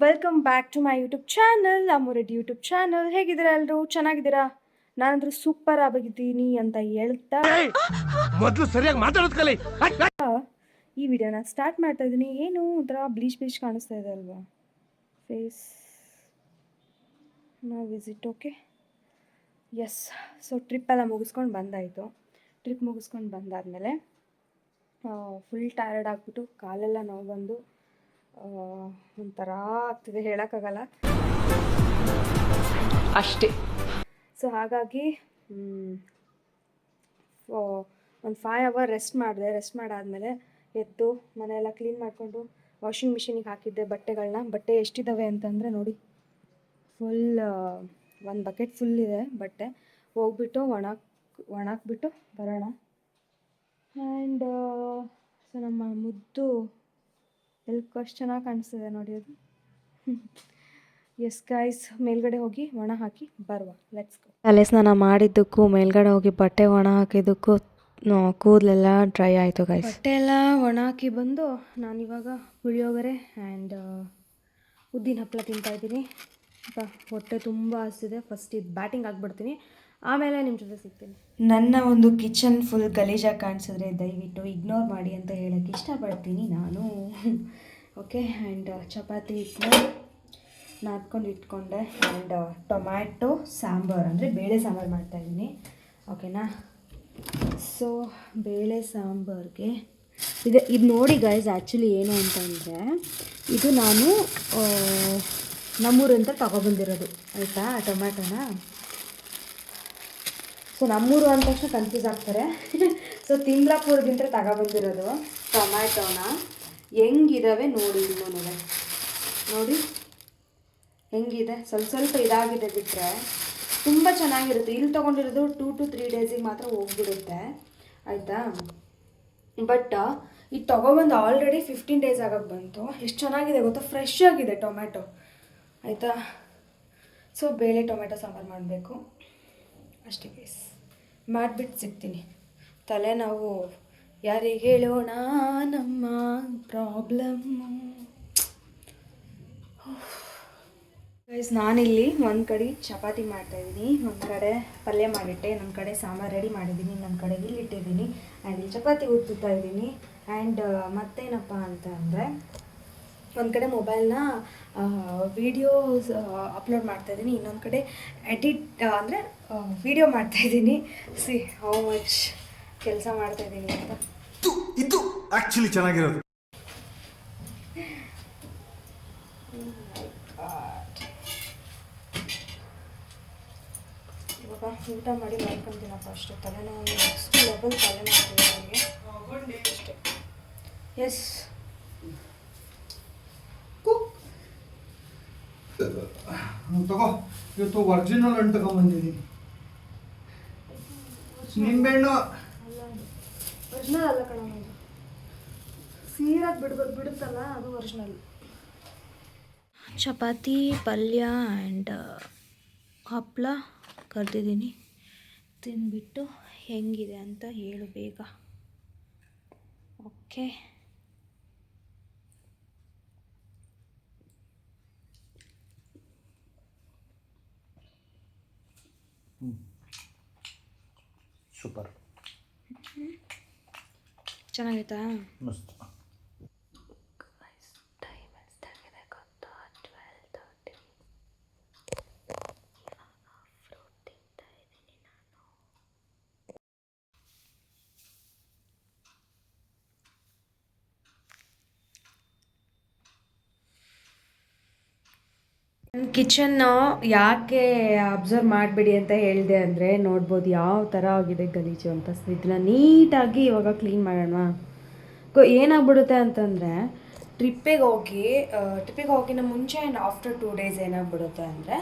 Welcome back to my YouTube channel Ammureddy YouTube channel ಹೇಗಿದ್ದೀರಾ ಎಲ್ಲರೂ ಚೆನ್ನಾಗಿದ್ದೀರಾ? ನಾನಂದ್ರೂ ಸೂಪರ್ ಆಗಿದ್ದೀನಿ ಅಂತ ಹೇಳ್ತಾ ಮೊದಲು ಸರಿಯಾಗಿ ಮಾತಾಡೋದ್ ಕಲಿ. ಈ ವಿಡಿಯೋನ ಸ್ಟಾರ್ಟ್ ಮಾಡ್ತಾ ಇದ್ದೀನಿ ಏನು ಒಂಥರ ಬ್ಲೀಚ್ ಬ್ಲೀಚ್ ಕಾಣಿಸ್ತಾ ಇದೆ ಅಲ್ವಾ? ಫೇಸ್ ನಾ ವಿಸಿಟ್ ಓಕೆ ಎಸ್ ಸೊ ಟ್ರಿಪ್ಪೆಲ್ಲ ಮುಗಿಸ್ಕೊಂಡು ಬಂದಾಯಿತು. ಟ್ರಿಪ್ ಮುಗಿಸ್ಕೊಂಡು ಬಂದಾದಮೇಲೆ ಫುಲ್ ಟಯರ್ಡ್ ಆಗಿಬಿಟ್ಟು ಕಾಲೆಲ್ಲ ನೋವು ಬಂದು ಒಂಥರ ಆಗ್ತಿದೆ ಹೇಳೋಕ್ಕಾಗಲ್ಲ. ಅಷ್ಟೇ. ಸೊ ಹಾಗಾಗಿ ಒಂದು ಫೈವ್ ಅವರ್ ರೆಸ್ಟ್ ಮಾಡಿದೆ. ರೆಸ್ಟ್ ಮಾಡಾದಮೇಲೆ ಎದ್ದು ಮನೆಯೆಲ್ಲ ಕ್ಲೀನ್ ಮಾಡಿಕೊಂಡು ವಾಷಿಂಗ್ ಮಿಷಿನಿಗೆ ಹಾಕಿದ್ದೆ ಬಟ್ಟೆಗಳನ್ನ ಬಟ್ಟೆ ಎಷ್ಟಿದ್ದಾವೆ ಅಂತಂದರೆ ನೋಡಿ ಫುಲ್ ಒಂದು ಬಕೆಟ್ ಫುಲ್ ಇದೆ ಬಟ್ಟೆ. ಹೋಗ್ಬಿಟ್ಟು ಒಣಕ್ ಒಣಾಕ್ಬಿಟ್ಟು ಬರೋಣ. ಆ್ಯಂಡ್ ಸೊ ನಮ್ಮ ಮುದ್ದು ಎಲ್ಲಿ ಅಷ್ಟು ಚೆನ್ನಾಗಿ ಕಾಣಿಸ್ತಿದೆ ನೋಡಿ ಅದು. ಎಸ್ ಗೈಸ್ ಮೇಲ್ಗಡೆ ಹೋಗಿ ಒಣ ಹಾಕಿ ಬರುವ. ಲೆಟ್ಸ್ ಗೋ ತಲೆ ಸ್ನಾನ ಮಾಡಿದ್ದಕ್ಕೂ ಮೇಲ್ಗಡೆ ಹೋಗಿ ಬಟ್ಟೆ ಒಣ ಹಾಕಿದ್ದಕ್ಕೂ ಕೂದಲೆಲ್ಲ ಡ್ರೈ ಆಯಿತು ಗಾಯ್ಸ್ ಬಟ್ಟೆ ಎಲ್ಲ ಒಣ ಹಾಕಿ ಬಂದು ನಾನಿವಾಗ ಪುಳಿಯೋಗರೆ ಆ್ಯಂಡ್ ಉದ್ದಿನ ಹಪ್ಪಳ ತಿಂತಾಯಿದ್ದೀನಿ ಹೊಟ್ಟೆ ತುಂಬ ಹಸಿದೆ ಫಸ್ಟ್ ಇದು ಬ್ಯಾಟಿಂಗ್ ಆಗಿಬಿಡ್ತೀನಿ. ಆಮೇಲೆ ನಿಮ್ಮ ಜೊತೆ ಸಿಗ್ತೀನಿ. ನನ್ನ ಒಂದು ಕಿಚನ್ ಫುಲ್ ಗಲೀಜಾಗಿ ಕಾಣಿಸಿದ್ರೆ ದಯವಿಟ್ಟು ಇಗ್ನೋರ್ ಮಾಡಿ ಅಂತ ಹೇಳೋಕ್ಕೆ ಇಷ್ಟಪಡ್ತೀನಿ ನಾನು. ಓಕೆ ಆ್ಯಂಡ್ ಚಪಾತಿ ಹಿಟ್ಟನ್ನ ನಾದ್ಕೊಂಡು ಇಟ್ಕೊಂಡೆ. ಆ್ಯಂಡ್ ಟೊಮ್ಯಾಟೊ, ಸಾಂಬಾರು ಅಂದರೆ ಬೇಳೆ ಸಾಂಬಾರು ಮಾಡ್ತಾಯಿದ್ದೀನಿ ಓಕೆನಾ ಸೊ ಬೇಳೆ ಸಾಂಬಾರ್ಗೆ ಇದು ಇದು ನೋಡಿ ಗೈಸ್ ಆ್ಯಕ್ಚುಲಿ ಏನು ಅಂತಂದರೆ ಇದು ನಾನು ನಮ್ಮೂರಂತ ನಮ್ಮೂರಿಂದ ತಗೊಬಂದಿರೋದು. ಆಯಿತಾ? ಟೊಮ್ಯಾಟೊನ? ಸೊ ನಮ್ಮೂರು ಅಂದ ತಕ್ಷಣ ಕನ್ಫ್ಯೂಸ್ ಆಗ್ತಾರೆ. ಸೊ ತಿಮ್ಲಾಪುರದಿಂದ ತಗೊಬಂದಿರೋದು ಟೊಮ್ಯಾಟೋನ. ಹೆಂಗಿದಾವೆ ನೋಡಿ ಇನ್ನೂ ನೋಡಿ. ಹೆಂಗಿದೆ? ಸ್ವಲ್ಪ ಸ್ವಲ್ಪ ಇದಾಗಿದೆ ಬಿಟ್ಟರೆ ತುಂಬ ಚೆನ್ನಾಗಿರುತ್ತೆ. ಇಲ್ಲಿ ತೊಗೊಂಡಿರೋದು ಟೂ ಟು ತ್ರೀ ಡೇಸಿಗೆ ಮಾತ್ರ ಹೋಗ್ಬಿಡುತ್ತೆ. ಆಯಿತಾ? ಬಟ್ ಇದು ತೊಗೊಬಂದು ಆಲ್ರೆಡಿ ಫಿಫ್ಟೀನ್ ಡೇಸ್ ಆಗೋಕ್ಕೆ ಬಂತು. ಎಷ್ಟು ಚೆನ್ನಾಗಿದೆ ಗೊತ್ತಾ? ಫ್ರೆಶ್ ಆಗಿದೆ ಟೊಮ್ಯಾಟೊ. ಆಯಿತಾ? ಸೊ ಬೇಳೆ ಟೊಮೆಟೊ ಸಾಂಬಾರು ಮಾಡಬೇಕು. ಅಷ್ಟೇ ಕೇಸ್ ಮಾಡಿಬಿಟ್ಟು ಸಿಗ್ತೀನಿ. ತಲೆನೋವು ಯಾರಿಗೆ ಹೇಳೋಣ ನಮ್ಮ ಪ್ರಾಬ್ಲಮ್ಮು ಗೈಸ್ ನಾನಿಲ್ಲಿ ಒಂದು ಕಡೆ ಚಪಾತಿ ಮಾಡ್ತಾಯಿದ್ದೀನಿ ಒಂದು ಕಡೆ ಪಲ್ಯ ಮಾಡಿಟ್ಟೆ ನಮ್ಮ ಕಡೆ ಸಾಂಬಾರು ರೆಡಿ ಮಾಡಿದ್ದೀನಿ ನಮ್ಮ ಕಡೆ ಇಲ್ಲಿ ಇಟ್ಟಿದ್ದೀನಿ. ಆ್ಯಂಡ್ ಚಪಾತಿ ಉತ್ತುತ್ತಾ ಇದ್ದೀನಿ. ಆ್ಯಂಡ್ ಮತ್ತೇನಪ್ಪ ಅಂತ ಅಂದರೆ ಒಂದು ಕಡೆ ಮೊಬೈಲ್ನ ವೀಡಿಯೋಸ್ ಅಪ್ಲೋಡ್ ಮಾಡ್ತಾ ಇದ್ದೀನಿ. ಇನ್ನೊಂದು ಕಡೆ ಎಡಿಟ್ ಅಂದರೆ ವೀಡಿಯೋ ಮಾಡ್ತಾಯಿದ್ದೀನಿ ಸಿ ಹೌ ಮಚ್ ಕೆಲಸ ಮಾಡ್ತಾ ಇದ್ದೀನಿ ಅಂತ. ಇದು ಆಕ್ಚುಲಿ ಚೆನ್ನಾಗಿರೋದು. ಇವಾಗ ಊಟ ಮಾಡಿ ಮಾಡ್ಕೊತೀನಪ್ಪ ಅಷ್ಟೇ. ತಲೆನೋವು ನೆಕ್ಸ್ಟ್ ಲೆವೆಲ್ ತಲೆನೋವು ನನಗೆ. ಅಷ್ಟೇ. ಎಸ್ ತಗೋ. ಇವತ್ತು ಒರಿಜಿನಲ್ ಹಣ್ಣು ತಗೊಂಬಂದಿದ್ದೀನಿ ನಿಂಬೆಹಣ್ಣು. ಒರಿಜಿನಲ್ ಅಲ್ಲ ಕಣ ಸೀರಾಗಿ ಬಿಡ್ಬೋದು ಬಿಡುತ್ತಲ್ಲ ಅದು ಒರಿಜಿನಲ್ ಚಪಾತಿ ಪಲ್ಯ ಆ್ಯಂಡ್ ಹಪ್ಪಳ ಕರೆದಿದ್ದೀನಿ. ತಿಂದ್ಬಿಟ್ಟು ಹೆಂಗಿದೆ ಅಂತ ಹೇಳು ಬೇಗ. ಓಕೆ ಸೂಪರ್ ಚೆನ್ನಾಗೈತಾ? ಮಸ್ತ್. ಕಿಚನ್ನು ಯಾಕೆ ಅಬ್ಸರ್ವ್ ಮಾಡಬೇಡಿ ಅಂತ ಹೇಳಿದೆ ಅಂದರೆ ನೋಡ್ಬೋದು ಯಾವ ಥರ ಆಗಿದೆ ಗಲೀಜು ಅಂತ ಇದನ್ನ ನೀಟಾಗಿ ಇವಾಗ ಕ್ಲೀನ್ ಮಾಡೋಣ. ಏನಾಗ್ಬಿಡುತ್ತೆ ಅಂತಂದರೆ ಟ್ರಿಪ್ಪಿಗೆ ಹೋಗಿ ಟ್ರಿಪ್ಪಿಗೆ ಹೋಗಿನ ಮುಂಚೆ ಆ್ಯಂಡ್ ಆಫ್ಟರ್ ಟೂ ಡೇಸ್ ಏನಾಗ್ಬಿಡುತ್ತೆ ಅಂದರೆ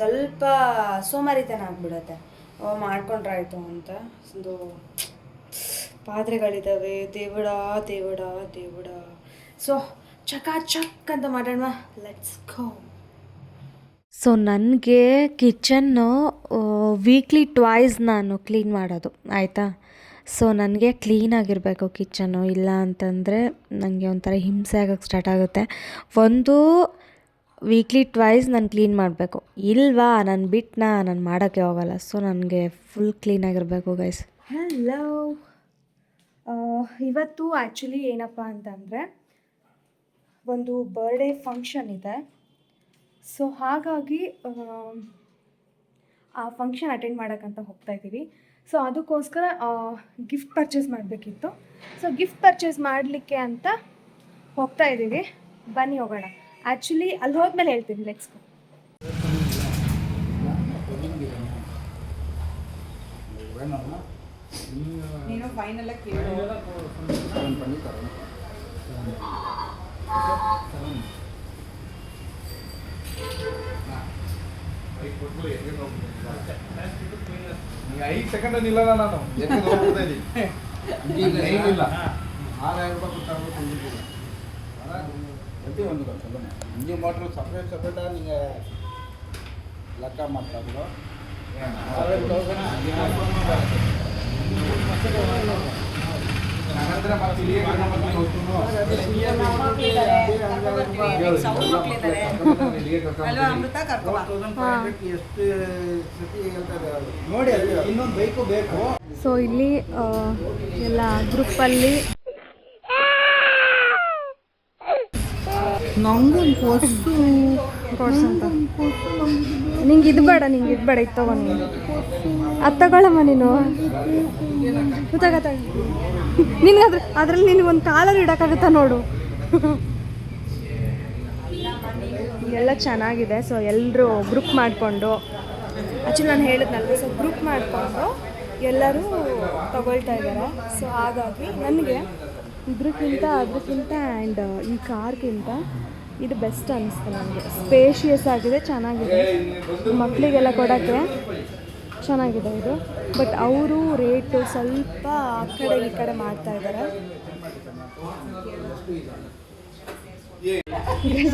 ಸ್ವಲ್ಪ ಸೋಮಾರಿತನ ಆಗ್ಬಿಡುತ್ತೆ. ಮಾಡ್ಕೊಂಡ್ರಾಯ್ತು ಅಂತ. ಒಂದು ಪಾತ್ರೆಗಳಿದ್ದಾವೆ ದೇವಡ ದೇವಡ ದೇವಡ. ಸೊ ಚಕ ಚಕ್ ಅಂತ ಮಾಡೋಣ. ಲೆಟ್ಸ್ ಗೋ ಸೊ ನನಗೆ ಕಿಚನ್ನು ವೀಕ್ಲಿ ಟ್ವೈಸ್ ನಾನು ಕ್ಲೀನ್ ಮಾಡೋದು, ಆಯಿತಾ? ಸೊ ನನಗೆ ಕ್ಲೀನಾಗಿರಬೇಕು ಕಿಚನ್ನು ಇಲ್ಲ ಅಂತಂದರೆ ನನಗೆ ಒಂಥರ ಹಿಂಸೆ ಆಗೋಕ್ಕೆ ಸ್ಟಾರ್ಟ್ ಆಗುತ್ತೆ. ಒಂದು ವೀಕ್ಲಿ ಟ್ವೈಸ್ ನಾನು ಕ್ಲೀನ್ ಮಾಡಬೇಕು. ಇಲ್ವಾ? ನಾನು ಬಿಟ್ಟನ ನಾನು ಮಾಡೋಕ್ಕೆ ಹೋಗಲ್ಲ. ಸೊ ನನಗೆ ಫುಲ್ ಕ್ಲೀನಾಗಿರಬೇಕು ಗೈಸ್ ಹಲೋ ಇವತ್ತು ಆ್ಯಕ್ಚುಲಿ ಏನಪ್ಪ ಅಂತಂದರೆ, ಒಂದು ಬರ್ಡೇ ಫಂಕ್ಷನ್ ಇದೆ. ಸೊ ಹಾಗಾಗಿ ಆ ಫಂಕ್ಷನ್ ಅಟೆಂಡ್ ಮಾಡೋಕ್ಕಂತ ಹೋಗ್ತಾ ಇದ್ದೀವಿ. ಸೊ ಅದಕ್ಕೋಸ್ಕರ ಗಿಫ್ಟ್ ಪರ್ಚೇಸ್ ಮಾಡಬೇಕಿತ್ತು. ಸೊ ಗಿಫ್ಟ್ ಪರ್ಚೇಸ್ ಮಾಡಲಿಕ್ಕೆ ಅಂತ ಹೋಗ್ತಾ ಇದ್ದೀವಿ. ಬನ್ನಿ ಹೋಗೋಣ. ಆ್ಯಕ್ಚುಲಿ ಅಲ್ಲಿ ಹೋದ್ಮೇಲೆ ಹೇಳ್ತೀನಿ ಲೆಟ್ಸ್ ಐದು ಸೆಕೆಂಡ್ ನಿಲ್ಲಲ್ಲ ನಾನು ಎಲ್ಲಿ ಹೋಗ್ತಾ ಇದ್ದೀನಿ ಏನಿಲ್ಲ ಆರಾಯ್ ರೂಪಾಯಿ எப்படி வந்து சொல்லுங்கள் அஞ்சு மாட்டலும் செப்பரேட் செப்பரேட்டாக நீங்கள் லக்கா மாட்டலாம் கூட ಸತಿ ಹೇಳ್ತಾರೆ ನೋಡಿ ಅಲ್ಲಿ ಇನ್ನೊಂದು ಬೈಕು ಬೇಕು. ಸೊ ಇಲ್ಲಿ ಎಲ್ಲ ಗ್ರೂಪಲ್ಲಿ ಕೊಡ್ಸಂತ ನಿಂಗೆ ಇದು ಬೇಡ ನಿಂಗೆ ಇದು ಬೇಡ ಇತ್ತು ತಗೋ ನೀನು. ಅದು ತಗೊಳಮ್ಮ ನೀನು. ತಗ ತಗ ನಿನ್ಗೆ ಅದ್ರ ಅದ್ರಲ್ಲಿ ನಿನಗೊಂದು ಕಾಲರ್ ಇಡೋಕ್ಕಾಗುತ್ತಾ ನೋಡು. ಎಲ್ಲ ಚೆನ್ನಾಗಿದೆ ಸೊ ಎಲ್ಲರೂ ಗ್ರೂಪ್ ಮಾಡಿಕೊಂಡು. ಆ್ಯಕ್ಚುಲಿ ನಾನು ಹೇಳಿದ್ನಲ್ಲ ಸೊ ಗ್ರೂಪ್ ಮಾಡಿಕೊಂಡು ಎಲ್ಲರೂ ತಗೊಳ್ತಾ ಇದ್ದಾರೆ. ಸೊ ಹಾಗಾಗಿ ನನಗೆ ಇದ್ರಕ್ಕಿಂತ ಅದಕ್ಕಿಂತ ಆ್ಯಂಡ್ ಈ ಕಾರ್ಗಿಂತ ಇದು ಬೆಸ್ಟ್ ಅನಿಸ್ತು ನನಗೆ. ಸ್ಪೇಷಿಯಸ್ ಆಗಿದೆ, ಚೆನ್ನಾಗಿದೆ. ಮಕ್ಕಳಿಗೆಲ್ಲ ಕೊಡೋಕ್ಕೆ. ಚೆನ್ನಾಗಿದೆ ಇದು. ಬಟ್ ಅವರು ರೇಟು ಸ್ವಲ್ಪ ಆ ಕಡೆ ಈ ಕಡೆ ಮಾಡ್ತಾ ಇದ್ದಾರೆ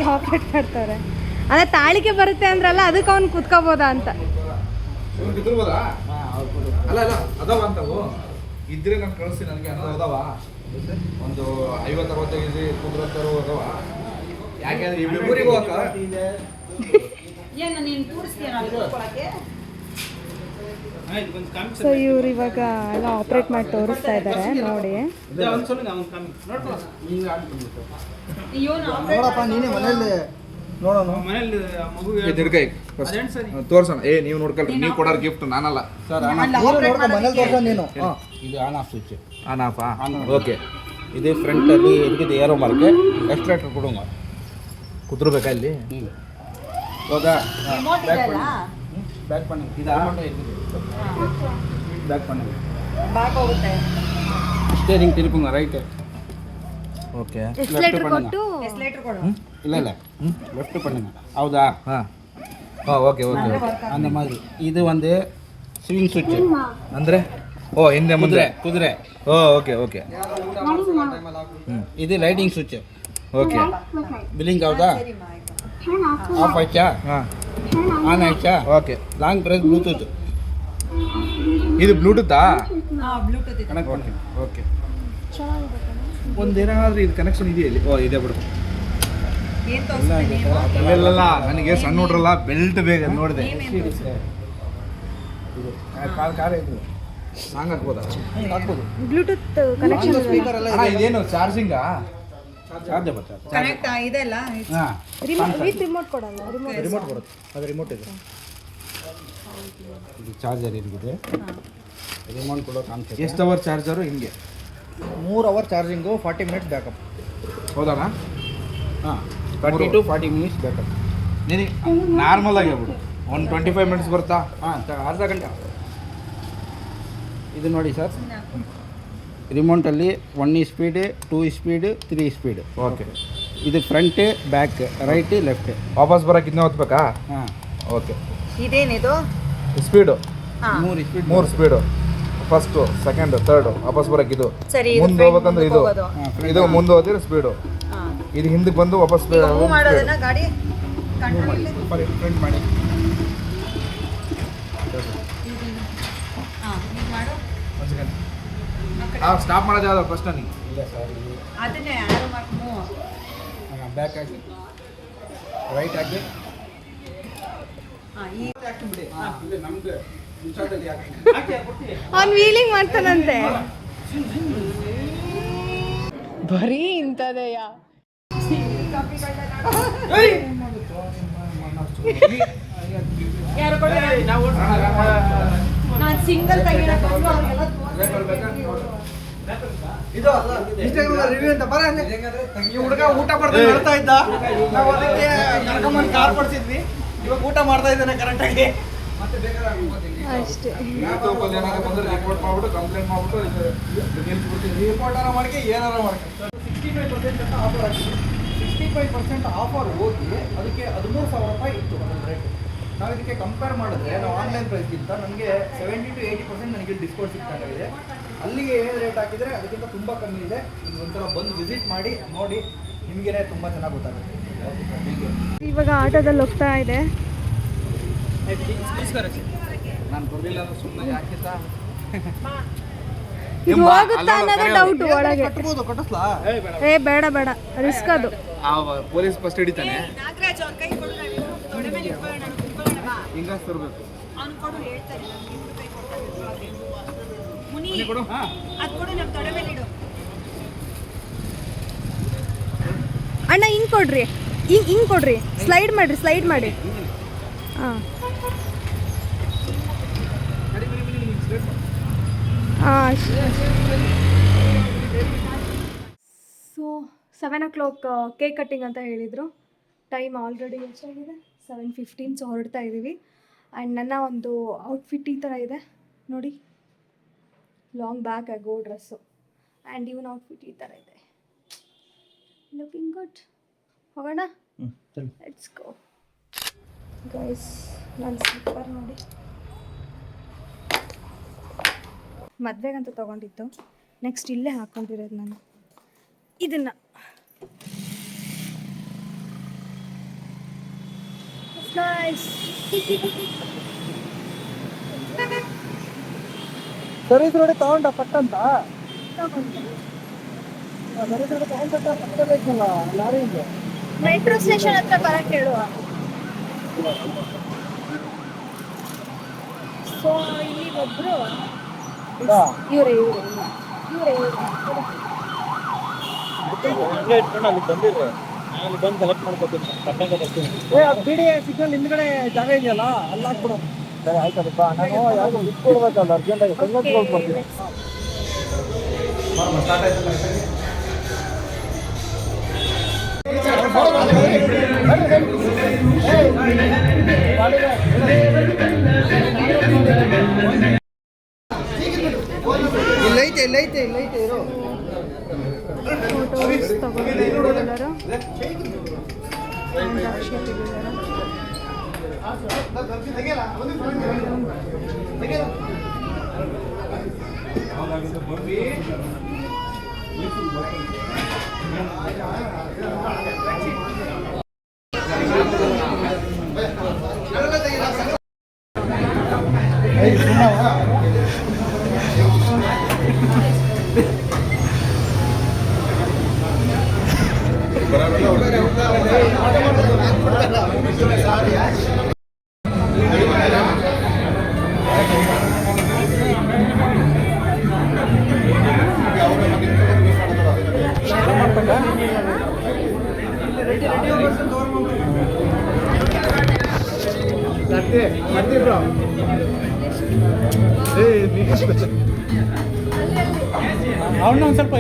ಚಾಕ್ಲೇಟ್ ಮಾಡ್ತಾರೆ. ಅದೇ ತಾಳಿಕೆ ಬರುತ್ತೆ ಅಂದ್ರಲ್ಲ ಅದಕ್ಕೆ ಅವ್ನು ಕುತ್ಕೋಬೋದಾ ಅಂತ. ಇದ್ರೆ ನಾನು ಕಳಿಸಿ ನನಗೆ ಅಂತ ಅದಾವ. ಒಂದು ಐವತ್ತು ಅರವತ್ತು ಕೆಜಿ ಕುದುರಂತರು ಅದಾವ. ಯಾಕೆಂದ್ರೆ ಇಬ್ಬರಿಗೂ ಹೋಗಕ್ಕ? ಸೊ ಇವ್ರು ಇವಾಗ ಎಲ್ಲ ಆಪ್ರೇಟ್ ಮಾಡಿ ತೋರಿಸ್ತಾ ಇದ್ದಾರೆ ನೋಡಿ. ನೋಡಪ್ಪ ನೀನೇ ಮನೆಯಲ್ಲಿ ನೋಡೋಣ. ತೋರ್ಸೋಣ. ಏ ನೀವು ನೋಡ್ಕೊಳ್ರಿ. ನೀವು ಕೊಡೋರು ಗಿಫ್ಟ್ ನಾನಲ್ಲ. ಮನೇಲಿ ನೀನು. ಇದು ಆನ್ ಆಫ್ ಆನ್ ಓಕೆ. ಇದು ಫ್ರಂಟಲ್ಲಿ ಇದಕ್ಕಿದೆ ಏರೋ ಮಾರ್ಕ್ ಎಕ್ಸ್ಟ್ರಾಕ್ಟರ್ ಕೊಡುವ. ಕುದ್ರಬೇಕಾ ಇಲ್ಲಿ? ಹೌದಾ ಬ್ಯಾಕ್ ಬ್ಯಾಕ್ ಇದು. ಬ್ಯಾಕ್ ಪನ್ನಿ ಬ್ಯಾಕ್ ಹೋಗುತ್ತೆ. ಸ್ಟೇರಿಂಗ್ ತಿರುಪುಂಗ ರೈಟ್ ಓಕೆ ಎಸ್ಲೇಟರ್ ಕೊಟ್ಟು ಎಸ್ಲೇಟರ್ ಇಲ್ಲ ಇಲ್ಲ. ಲೆಫ್ಟ್ ಪನ್ನಿ ಹೌದಾ? ಹಾಂ. ಹಾಂ ಓಕೆ ಓಕೆ ಅಂದ್ರೆ ಮಾದರಿ. ಇದು ಒಂದು ಸ್ವಿಂಗ್ ಸ್ವಿಚ್ ಅಂದರೆ? ಓ ಹಿಂದೆ ಮುಂದೆ. ಕುದುರೆ ಓ ಓಕೆ ಓಕೆ ಇದು ಲೈಟಿಂಗ್ ಸ್ವಿಚ್ ಓಕೆ ಬಿಲಿಂಗ್ ಹೌದಾ? ಆಫ್ ಆಯ್ತಾ? ಹಾಂ. ಆನ್ ಆಯ್ತಾ? ಓಕೆ ಲಾಂಗ್ ಪ್ರೆಸ್ ಬ್ಲೂಟೂತ್ ಇದು ಬ್ಲೂಟೂತಾ? ಬ್ಲೂಟೂತ್ ಕನೆಕ್ಟ್ ಮಾಡ್ತೀನಿ. ಓಕೆ ಒಂದೇನಾದ್ರೂ ಇದು ಕನೆಕ್ಷನ್ ಇದೆಯಾ ಇಲ್ಲಿ? ಓ ಇದೆ ಬಿಡು. ಇಲ್ಲ ನನಗೆ ಸಣ್ಣ ನೋಡ್ರಲ್ಲ ಬೆಲ್ಟ್ ಬೇಗ ನೋಡಿದೆ. ಕಾಲ್ ಕಾರ್ ಇದು. ಸಾಂಗ್ ಹಾಕ್ಬೋದಾ? ಹಾಕ್ಬೋದು. ಬ್ಲೂಟೂತ್ ಕನೆಕ್ಷನ್ ಸ್ಪೀಕರ್ ಅಲ್ಲ ಇದೇನು ಚಾರ್ಜಿಂಗಾ ಚಾರ್ಜ್ ಬರ್ತದೆ ಕನೆಕ್ಟ್ ಇದೆಲ್ಲ ರಿಮೋಟ್ ವಿತ್ ರಿಮೋಟ್ ಕೊಡಲ್ಲ ರಿಮೋಟ್ ರಿಮೋಟ್ ಕೊಡುತ್ತೆ ಅದು ರಿಮೋಟ್ ಇದೆ. ಇದು ಚಾರ್ಜರ್ ಇರಿಗಿದೆ ರಿಮೋಟ್ ಕೂಡ ಕಾಣಿಸುತ್ತೆ ಎಷ್ಟು ಅವರ್ ಚಾರ್ಜರು ಹಿಂಗೆ? ಮೂರು hour charging forty minutes backup ಹೌದಾ ಹಾಂ thirty to forty minutes backup ನಿನಗೆ ನಾರ್ಮಲ್ ಆಗಿ ಹೋಗ್ಬಿಡು ಒನ್ ಟ್ವೆಂಟಿ ಫೈವ್ ಮಿನಿಟ್ಸ್ ಬರುತ್ತಾ? ಹಾಂ ಅರ್ಧ ಗಂಟೆ. ಇದು ನೋಡಿ ಸರ್. ರಿಮೋಟಲ್ಲಿ ಒನ್ ಈ ಸ್ಪೀಡ್ ಟೂ ಈ ಸ್ಪೀಡ್ ತ್ರೀ ಸ್ಪೀಡ್ ಓಕೆ ಇದು ಫ್ರಂಟ್ ಬ್ಯಾಕ್ ರೈಟ್ ಲೆಫ್ಟ್ ವಾಪಸ್ ಬರೋಕೆ ಇನ್ನೂ ಹಾಂ. ಓಕೆ ಇದೇನಿದು? ಸ್ಪೀಡು ಮೂರ್ ಮೂರು ಸ್ಪೀಡ್ ಮೂರು ಸ್ಪೀಡು ಫಸ್ಟು ಸೆಕೆಂಡ್ ಥರ್ಡ್ ವಾಪಸ್ ಬರಕ್ ಇದು. ಸರಿ, ಇದು ಮುಂದೆ ಹೋಗ್ಬೇಕಂದ್ರೆ ಇದು. ಇದು ಮುಂದೆ ಹೋದ್ರೆ ಸ್ಪೀಡು ಇದು ಹಿಂದೆ ಬಂದು ವಾಪಸ್ ಈಗ ಮೂವ್ ಮಾಡೋದನ್ನ ಗಾಡಿ ಕಂಟ್ರೋಲ್ ಫ್ರಂಟ್ ಮಾಡಿ. ಹಾ ಸ್ಟಾಪ್ ಮಾಡೋದು ಯಾವ್ದು? ಫಸ್ಟ್ ನನಗೆ ಇಲ್ಲ ಸರ್ ಅದನ್ನೇ ಆರೋ ಮಾರ್ಕ್ ಮೂವ್ ಬ್ಯಾಕ್ ಆಗಿ ರೈಟ್ ಹಾಕಿ. ಅವ್ನು ವೀಲಿಂಗ್ ಮಾಡ್ತಾನಂತೆ. ಬರೀ ಇಂಥದೆಯಾ? ನಾನು ಸಿಂಗಲ್ ಇದು ಇನ್ಸ್ಟಾಗ್ರಾಮ್ ರಿವ್ಯೂ ಅಂತ ಬರ ಈ ಹುಡುಗ ಊಟ ಮಾಡ್ತಾ ಇದ್ದ. ನಾವು ಅದಕ್ಕೆ ಕರ್ಕೊಂಬಂದು ಕಾರ್ ಕೊಡ್ಸಿದ್ವಿ. ಇವಾಗ ಊಟ ಮಾಡ್ತಾ ಇದ್ದಾನೆ ಕರೆಕ್ಟಾಗಿ ಅಷ್ಟೇ. ಯೂಟ್ಯೂಬಲ್ಲಿ ಏನಾದ್ರು ಬಂದ್ರೆ ರಿಪೋರ್ಟ್ ಮಾಡ್ಬಿಟ್ಟು ಕಂಪ್ಲೇಂಟ್ ಮಾಡ್ಬಿಟ್ಟು ಇದು ರಿಪೋರ್ಟರ ಮಾಡ್ಕೆ ಏನಾರ ಮಾಡ್ಕೆ. ಸಿಕ್ಸ್ಟಿ ಫೈವ್ ಪರ್ಸೆಂಟ್ ಅಂತ ಆಫರ್ ಆಗ್ತಿದೆ ಸಿಕ್ಸ್ಟಿ ಫೈವ್ ಪರ್ಸೆಂಟ್ ಆಫರ್ ಹೋಗಿ ಅದಕ್ಕೆ ಹದಿಮೂರು ಸಾವಿರ ರೂಪಾಯಿ ಇತ್ತು ಒಂದು ರೇಟ್ ನಾವು ಇದಕ್ಕೆ ಕಂಪೇರ್ ಮಾಡಿದ್ರೆ ನಾವು ಆನ್ಲೈನ್ ಪ್ರೈಸ್ಗಿಂತ ನನಗೆ ಸೆವೆಂಟಿ ಟು ಏಯ್ಟಿ ಪರ್ಸೆಂಟ್ ನನಗೆ ಡಿಸ್ಕೌಂಟ್ ಸಿಗ್ತಾಗಿದೆ ಅಲ್ಲಿಗೆ ಏನು ರೇಟ್ ಹಾಕಿದರೆ ಅದಕ್ಕಿಂತ ತುಂಬ ಕಮ್ಮಿ ಇದೆ. ನೀವು ಒಂಥರ ಬಂದು ವಿಸಿಟ್ ಮಾಡಿ ನೋಡಿ ನಿಮಗೇನೆ ತುಂಬ ಚೆನ್ನಾಗಿ ಗೊತ್ತಾಗುತ್ತೆ. ಇವಾಗ ಆಟೋದಲ್ಲಿ ಹೋಗ್ತಾ ಇದೆ. ಹೋಗುತ್ತಾ ಅನ್ನೋದೇ ಡೌಟ್ ಒಳಗೆ. ಏ ಬೇಡ ಬೇಡ ರಿಸ್ಕ್ ಅದು. ಪೊಲೀಸ್ ಫಸ್ಟ್ ಹಿಡಿತಾನೆ. ಅಣ್ಣ ಹಿಂಗ್ ಕೊಡ್ರಿ. ಹಿಂಗ್ ಹಿಂಗೆ ಕೊಡ್ರಿ. ಸ್ಲೈಡ್ ಮಾಡ್ರಿ ಸ್ಲೈಡ್ ಮಾಡಿ. ಹಾಂ. So seven o'clock cake cutting ಅಂತ ಹೇಳಿದರು. ಟೈಮ್ ಆಲ್ರೆಡಿ ಎಷ್ಟಾಗಿದೆ ಸೆವೆನ್ ಫಿಫ್ಟೀನ್ ಸೊ ಹೊರಡ್ತಾ ಇದ್ದೀವಿ ಆ್ಯಂಡ್ ನನ್ನ ಒಂದು ಔಟ್ಫಿಟ್ ಈ ಥರ ಇದೆ. ನೋಡಿ. ಲಾಂಗ್ ಬ್ಯಾಕ್ ಆಗೋ ಡ್ರೆಸ್ಸು ಆ್ಯಂಡ್ ಇವನ್ ಔಟ್ಫಿಟ್ ಈ ಥರ ಇದೆ. ಲುಕಿಂಗ್ ಗುಡ್ ಹೋಗೋಣ? ಲೆಟ್ಸ್ ಗೋ ಗೈಸ್ ನಾನು ಸ್ಲಿಪ್ಪರ್ ನೋಡಿ. ಮದುವೆಗಂತೂ ತೊಗೊಂಡಿದ್ದು. ನೆಕ್ಸ್ಟ್ ಇಲ್ಲೇ ಹಾಕೊಂಡಿರೋದು ನಾನು. ಇದನ್ನು. ಸರಿ ನೋಡಿ ತಗೊಂಡ ಪಟ್ಟಂತ? ಸರಿ ರೋಡಿ ತಗೊಂಡ ಪಟ್ಟಬೇಕಲ್ಲ ಲಾರಿಯಿಂದ? ಮೆಟ್ರೋ ಸ್ಟೇಷನ್ ಹತ್ರ ಬರ ಕೇಳುವ ಸೊ ಇಲ್ಲಿ ಒಬ್ರು ಇವರೇ ಇವರೇ ಇವರೇ ಏ ಅದು ಬಿಡಿ ಸಿಗ್ನಲ್ ಹಿಂದ್ಗಡೆ ಜಾಗ ಇದೆಯಲ್ಲ ಅಲ್ಲಿ ಹಾಕ್ಬಿಡು. ಸರಿ ಆಯ್ತದಪ್ಪ ನಾನು ಯಾವುದು ಅರ್ಜೆಂಟಾಗಿ ಸಂಗತಿ ಕೊಡ್ತೀನಿ ಇಲ್ಲೈತೆ ಇಲ್ಲೈತೆ ಇಲ್ಲೈತೆ ಇರೋ ಫೋಟೋಸ್ ತಗೊಂಡಿದ್ದಾರೆ ಎಲ್ಲರೂ And ಅಕ್ಷತೆ ಇದ್ದಾರೆ. ಅವನ್ನ ಒಂದು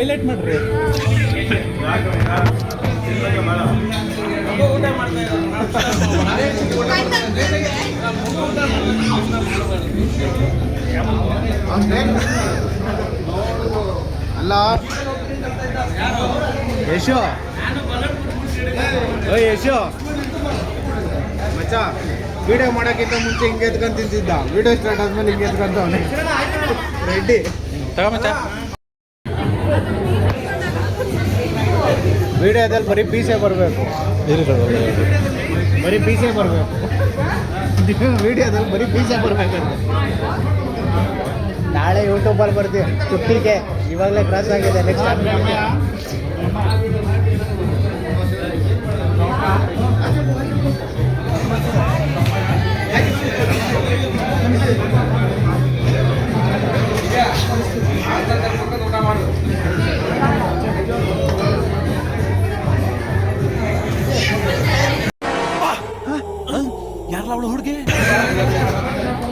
ಹೈಲೈಟ್ ಮಾಡ್ರಿ. ಅಲ್ಲ. ಯಶೋ ಓ ಯಶೋ ಮಚ್ಚ ವಿಡಿಯೋ ಮಾಡೋಕ್ಕಿಂತ ಮುಂಚೆ ಹಿಂಗೆ ಎತ್ಕೊಂಡು ತಿಂತಿದ್ದ. ವಿಡಿಯೋ ಸ್ಟಾರ್ಟ್ ಆದ್ಮೇಲೆ ಹಿಂಗೆ ಎತ್ಕೊಂತವನೆ. ರೆಡ್ಡಿ ವಿಡಿಯೋದಲ್ಲಿ ಬರೀ ಪೀಸೆ ಬರಬೇಕು. ಬರೀ ಪೀಸೆ ಬರಬೇಕು. ವಿಡಿಯೋದಲ್ಲಿ ಬರೀ ಪೀಸೆ ಬರಬೇಕಂತ ನಾಳೆ ಯೂಟ್ಯೂಬಲ್ಲಿ ಬರ್ತೀವಿ. ತುಟ್ಟಿಗೆ ಇವಾಗಲೇ ಕ್ರಾಸ್ ಆಗಿದೆ ನೆಕ್ಸ್ಟ್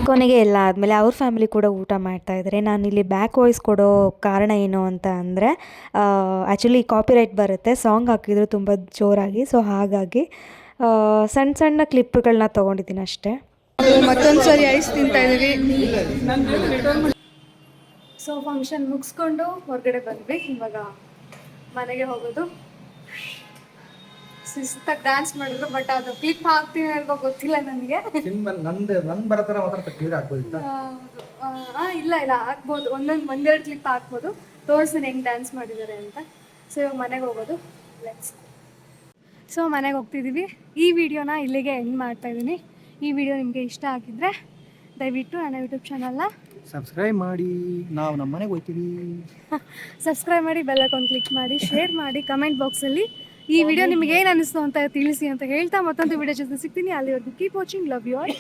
ಕೊನೆಗೆ ಎಲ್ಲ ಆದಮೇಲೆ ಅವ್ರ ಫ್ಯಾಮಿಲಿ ಕೂಡ ಊಟ ಮಾಡ್ತಾ ಇದ್ದಾರೆ ನಾನಿಲ್ಲಿ ಬ್ಯಾಕ್ ವಾಯ್ಸ್ ಕೊಡೋ ಕಾರಣ ಏನು ಅಂತ ಅಂದರೆ ಆ್ಯಕ್ಚುಲಿ ಕಾಪಿರೈಟ್ ಬರುತ್ತೆ. ಸಾಂಗ್ ಹಾಕಿದ್ರು ತುಂಬ ಜೋರಾಗಿ ಸೊ ಹಾಗಾಗಿ ಸಣ್ಣ ಸಣ್ಣ ಕ್ಲಿಪ್ಗಳನ್ನ ತೊಗೊಂಡಿದ್ದೀನಿ ಅಷ್ಟೇ. ಮತ್ತೊಂದು ಸರಿ ಐಸ್ ತಿಂತಾ ಇದ್ದೀವಿ. ಸೊ ಫಂಕ್ಷನ್ ಮುಗಿಸ್ಕೊಂಡು ಹೊರಗಡೆ ಬಂದ್ವಿ. ಇವಾಗ ಮನೆಗೆ ಹೋಗೋದು. ಶಿಸ್ತಾಗಿ ಡ್ಯಾನ್ಸ್ ಮಾಡಿದ್ರು ಬಟ್ ಅದು ಕ್ಲಿಪ್ ಹಾಕ್ತೀನಿ ಅನ್ಕೋ ಗೊತ್ತಿಲ್ಲ ನನಗೆ. ಸಿನಿಮಾ ನಂದು ನನ್ ಬರತರ ಮಾತ್ರ ಕ್ಲಿಯರ್ ಆಗ್ಬೋದಿತ್ತ? ಆ, ಇಲ್ಲ ಇಲ್ಲ ಹಾಕ್ಬೋದು ಒಂದೊಂದು ಒಂದೆರಡು ಕ್ಲಿಪ್ ಹಾಕ್ಬೋದು. ತೋರಿಸ್ತೀನಿ ಹೆಂಗೆ ಡ್ಯಾನ್ಸ್ ಮಾಡಿದ್ದಾರೆ ಅಂತ. ಸೊ ಇವಾಗ ಮನೆಗೆ ಹೋಗೋದು. ಲೆಟ್ಸ್ ಸೊ ಮನೆಗೆ ಹೋಗ್ತಿದ್ದೀವಿ ಈ ವಿಡಿಯೋನ ಇಲ್ಲಿಗೆ ಎಂಡ್ ಮಾಡ್ತಾ ಇದ್ದೀನಿ ಈ ವಿಡಿಯೋ ನಿಮಗೆ ಇಷ್ಟ ಆಗಿದ್ರೆ ದಯವಿಟ್ಟು ನನ್ನ ಯೂಟ್ಯೂಬ್ ಚಾನಲ್ನ ಸಬ್ಸ್ಕ್ರೈಬ್ ಮಾಡಿ. ನಾವು ನಮ್ಮ ಮನೆಗೆ ಹೋಗ್ತೀವಿ ಸಬ್ಸ್ಕ್ರೈಬ್ ಮಾಡಿ ಬೆಲ್ಲೈಕಾನ್ ಕ್ಲಿಕ್ ಮಾಡಿ ಶೇರ್ ಮಾಡಿ ಕಮೆಂಟ್ ಬಾಕ್ಸಲ್ಲಿ ಈ ವಿಡಿಯೋ ನಿಮ್ಗೆ ಏನು ಅನಿಸ್ತು ಅಂತ ತಿಳಿಸಿ ಅಂತ ಹೇಳ್ತಾ ಮತ್ತೊಂದು ವಿಡಿಯೋ ಜೊತೆ ಸಿಗ್ತೀನಿ. ಅಲ್ಲಿವರೆಗೂ keep watching love you all